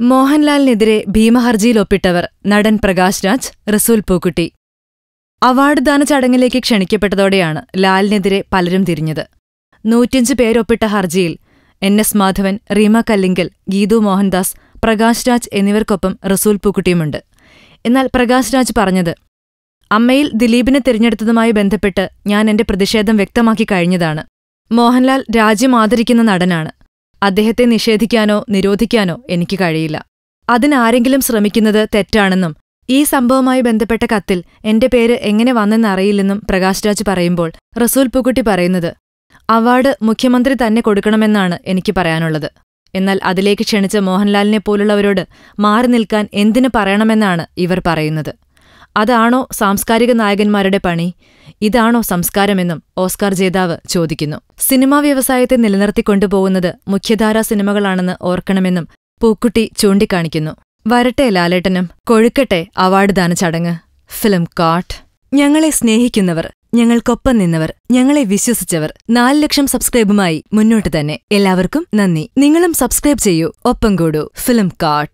മോഹൻലാലിനെതിരെ ഭീമഹർജിയിൽ ഒപ്പിട്ടവർ നടൻ പ്രകാശ് രാജ് റസൂൽ പൂക്കുട്ടി. അവാർഡ് ദാന ചടങ്ങിലേക്ക് ക്ഷണിക്കപ്പെട്ടതോടെയാണ് ലാലിനെതിരെ പലരും തിരിഞ്ഞത്. നൂറ്റിയഞ്ച് പേരൊപ്പിട്ട ഹർജിയിൽ എൻ എസ് മാധവൻ റീമ കല്ലിങ്കൽ ഗീതു മോഹൻദാസ് പ്രകാശ് രാജ് എന്നിവർക്കൊപ്പം റസൂൽ പൂക്കുട്ടിയുമുണ്ട്. എന്നാൽ പ്രകാശ് രാജ് പറഞ്ഞത് അമ്മയിൽ ദിലീപിനെ തിരഞ്ഞെടുത്തതുമായി ബന്ധപ്പെട്ട് ഞാൻ എന്റെ പ്രതിഷേധം വ്യക്തമാക്കി കഴിഞ്ഞതാണ്. മോഹൻലാൽ രാജ്യം ആദരിക്കുന്ന നടനാണ്. അദ്ദേഹത്തെ നിഷേധിക്കാനോ നിരോധിക്കാനോ എനിക്ക് കഴിയില്ല. അതിനാരെങ്കിലും ശ്രമിക്കുന്നത് തെറ്റാണെന്നും ഈ സംഭവവുമായി ബന്ധപ്പെട്ട കത്തിൽ എന്റെ പേര് എങ്ങനെ വന്നെന്നറിയില്ലെന്നും പ്രകാശ് രാജ് പറയുമ്പോൾ റസൂൽ പൂക്കുട്ടി പറയുന്നത് അവാർഡ് മുഖ്യമന്ത്രി തന്നെ കൊടുക്കണമെന്നാണ് എനിക്ക് പറയാനുള്ളത്. എന്നാൽ അതിലേക്ക് ക്ഷണിച്ച മോഹൻലാലിനെ പോലുള്ളവരോട് മാറി നിൽക്കാൻ എന്തിനു പറയണമെന്നാണ് ഇവർ പറയുന്നത്. അതാണോ സാംസ്കാരിക നായകന്മാരുടെ പണി? ഇതാണോ സംസ്കാരമെന്നും ഓസ്കാർ ജേതാവ് ചോദിക്കുന്നു. സിനിമാ വ്യവസായത്തെ നിലനിർത്തിക്കൊണ്ടുപോകുന്നത് മുഖ്യധാരാ സിനിമകളാണെന്ന് ഓർക്കണമെന്നും പൂക്കുട്ടി ചൂണ്ടിക്കാണിക്കുന്നു. വരട്ടെ ലാലേട്ടനും കൊഴുക്കട്ടെ അവാർഡ് ദാന ചടങ്ങ്. ഫിലിം കാട്ട് ഞങ്ങളെ സ്നേഹിക്കുന്നവർ ഞങ്ങൾക്കൊപ്പം നിന്നവർ ഞങ്ങളെ വിശ്വസിച്ചവർ നാല് ലക്ഷം സബ്സ്ക്രൈബുമായി മുന്നോട്ട് തന്നെ. എല്ലാവർക്കും നന്ദി. നിങ്ങളും സബ്സ്ക്രൈബ് ചെയ്യൂ. ഒപ്പം കൂടൂ. ഫിലിം കാട്ട്